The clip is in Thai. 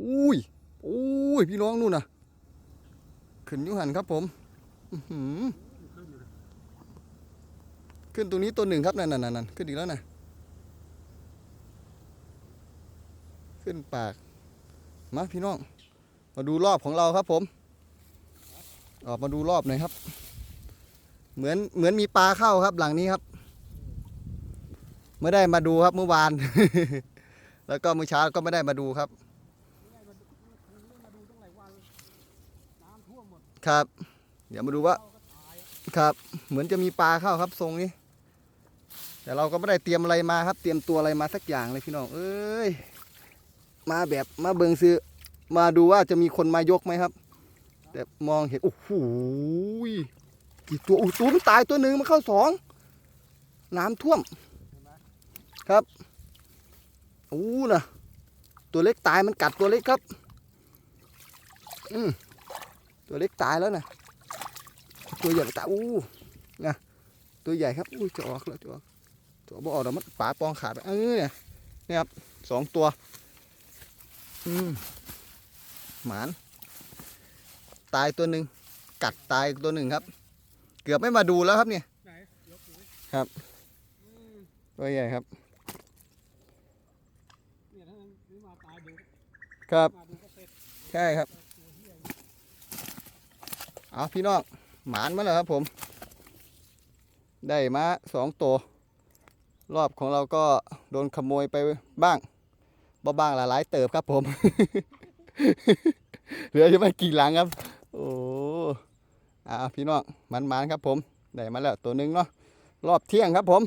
อุ้ยอุ้ยพี่น้องนู่นน่ะขึ้นยุหันครับผมขึ้นตรงนี้ตัวหนึ่งครับนั่นนั่นนั่นขึ้นอีกแล้วนะขึ้นปาก มาพี่น้อง มาดูรอบของเราครับผม ออกมาดูรอบหน่อยครับ เหมือนเหมือนมีปลาเข้าครับหลังนี้ครับ ไม่ได้มาดูครับเมื่อวาน แล้วก็เมื่อเช้าก็ไม่ได้มาดูครับ ครับ เดี๋ยวมาดูว่าครับ เหมือนจะมีปลาเข้าครับทรงนี้ แต่เราก็ไม่ได้เตรียมอะไรมาครับ เตรียมตัวอะไรมาสักอย่างเลยพี่น้อง เอ้ย มาแบบมาเบิงซื้อ มาดูว่าจะมีคนมายกไหมครับ แต่มองเห็นโอ้โหกี่ตัวอู้ตัวมันตายตัวหนึ่งมันเข้าสองน้ำท่วม ครับอู้นะตัวเล็กตายมันกัดตัวเล็กครับ อืม ตัวเล็กตายแล้วนะตัวใหญ่ตายอู้นะตัวใหญ่ครับอู้จะออกแล้วจะออกตัวบ่ออกเดี๋ยวมันป่าปองขาดไปเออเนี่ยเนี่ยครับสองตัวอืมหมาน ตายตัวหนึ่งกัดตายตัวหนึ่งครับ เกือบไม่มาดูแล้วครับเนี่ยไหนยกอยู่ดิครับอืมตัวใหญ่ครับเนี่ยถ้ามันซื้อมาตายดูครับมาดูก็เสร็จใช่ครับตัวเหี้ย เอาพี่น้องหมานมาแล้วครับผม ได้มาสองตัว รอบของเราก็โดนขโมยไปบ้างบ่บ้างหลายๆเติบครับผม เหลืออยู่ไม่กี่หลังครับ โอ้อาพี่น้องมันๆครับผม ได้มาแล้วตัวหนึงเนาะรอบเที่ยงครับผม